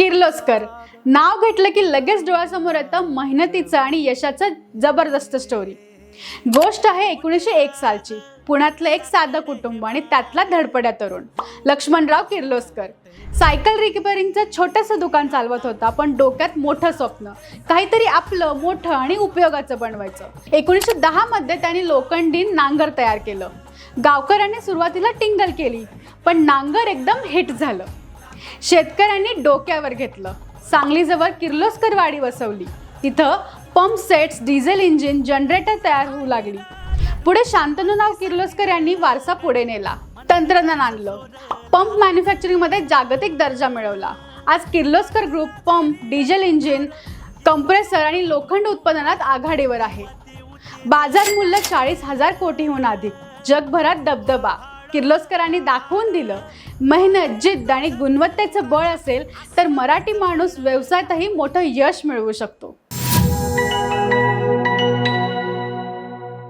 किर्लोस्कर नाव घेतलं की लगेच डोळ्यासमोर येतं मेहनतीचं आणि यशाचं जबरदस्त स्टोरी गोष्ट आहे एकोणीसशे एक सालची. पुण्यातलं एक साधं कुटुंब आणि त्यातला धडपड्या तरुण. लक्ष्मणराव किर्लोस्कर. सायकल रिपेअरिंगचं छोटंसं दुकान चालवत होता पण डोक्यात मोठं स्वप्न. काहीतरी आपलं मोठं आणि उपयोगाचं बनवायचं. एकोणीसशे दहामध्ये त्यांनी लोखंडी नांगर तयार केलं. गावकऱ्यांनी सुरुवातीला टिंगल केली पण नांगर एकदम हिट झालं. शेतकऱ्यांनी डोक्यावर घेतलं. सांगलीजवळ किर्लोस्कर वाडी वसवली. तिथं pump sets diesel engine generator तयार होऊ लागली. पुढे शांतनुराव किर्लोस्कर यांनी वारसा पुढे नेला. तंत्रज्ञान आणलं. पंप मॅन्युफॅक्चरिंगमध्ये जागतिक दर्जा मिळवला. आज Kirloskar group pump diesel engine compressor आणि लोखंड उत्पादनात आघाडीवर आहे. बाजार मूल्य चाळीस हजार कोटीहून अधिक. जगभरात दबदबा. किर्लोस्करांनी दाखवून दिलं. मेहनत जिद्द आणि गुणवत्तेचं बळ असेल तर मराठी माणूस व्यवसायातही मोठं यश मिळवू शकतो.